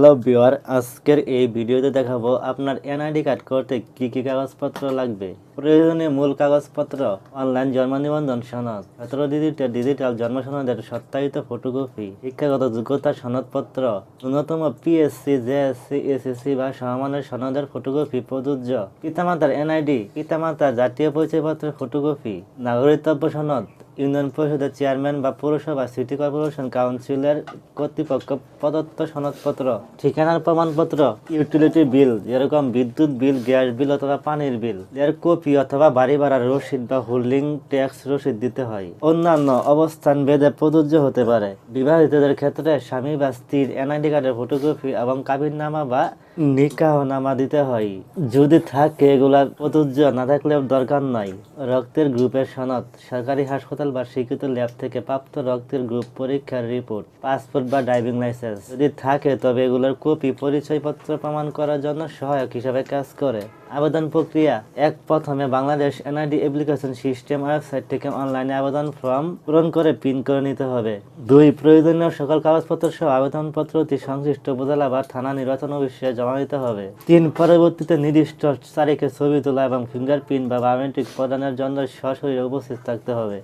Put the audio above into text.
Hello beware আজকের এই ভিডিওতে দেখাবো আপনার এনআইডি কার্ড করতে কি কি কাগজপত্র লাগবে। প্রয়োজনীয় মূল কাগজপত্র, অনলাইন জন্ম নিবন্ধন সনদ, সতেরো ডিজিটের ডিজিটাল জন্ম সনদের সত্যায়িত ফটোকপি, শিক্ষাগত যোগ্যতা সনদপত্র, ন্যূনতম পিএসসি জেএসসি এসএসসি বা সমমানের সনদের ফটোকপি প্রযোজ্য। পিতামাতার এনআইডি, পিতামাতার জাতীয় পরিচয়পত্রের ফটোকপি নাগরিকত্ব সনদ ইউনিয়ন পরিষদের চেয়ারম্যান বা পৌরসভা, সিটি কর্পোরেশন কাউন্সিলের কর্তৃপক্ষ প্রদত্ত সনদপত্র, ঠিকানার প্রমাণপত্র, ইউটিলিটি বিল, যেরকম বিদ্যুৎ বিল, গ্যাস বিল অথবা পানির বিল, এর কপি অথবা বাড়ি ভাড়ার রসিদ বা হোল্ডিং ট্যাক্স রসিদ দিতে হয়। অন্যান্য অবস্থান ভেদে প্রযোজ্য হতে পারে। বিবাহিতদের ক্ষেত্রে স্বামী বা স্ত্রীর এনআইডি কার্ডের ফটোকপি এবং কাবিননামা বা নিকাহনামা দিতে হয়। যদি থাকে, এগুলা প্রযোজ্য না থাকলেও দরকার নাই। রক্তের গ্রুপের সনদ, সরকারি হাসপাতাল বা স্বীকৃত ল্যাব থেকে প্রাপ্ত রক্তের গ্রুপ পরীক্ষার রিপোর্ট, পাসপোর্ট বা ড্রাইভিং লাইসেন্স। যদি থাকে, তবে এগুলোর কপি, পরিচয়পত্র প্রমাণ করার জন্য সহায়ক হিসাবে কাজ করে। আবেদন প্রক্রিয়া, এক, প্রথমে Bangladesh NID application system website থেকে অনলাইনে আবেদন ফর্ম পূরণ করে প্রিন্ট করে নিতে হবে। দুই, প্রয়োজনীয় সকল কাগজপত্র সহ আবেদনপত্রটি সংশ্লিষ্ট উপজেলা বা থানা নির্বাচন অফিসে জমা দিতে হবে। তিন, পরবর্তীতে নির্দিষ্ট তারিখে ছবি তোলা এবং ফিঙ্গারপ্রিন্ট বা বায়োমেট্রিক প্রদানের জন্য সশরীরে উপস্থিত থাকতে হবে।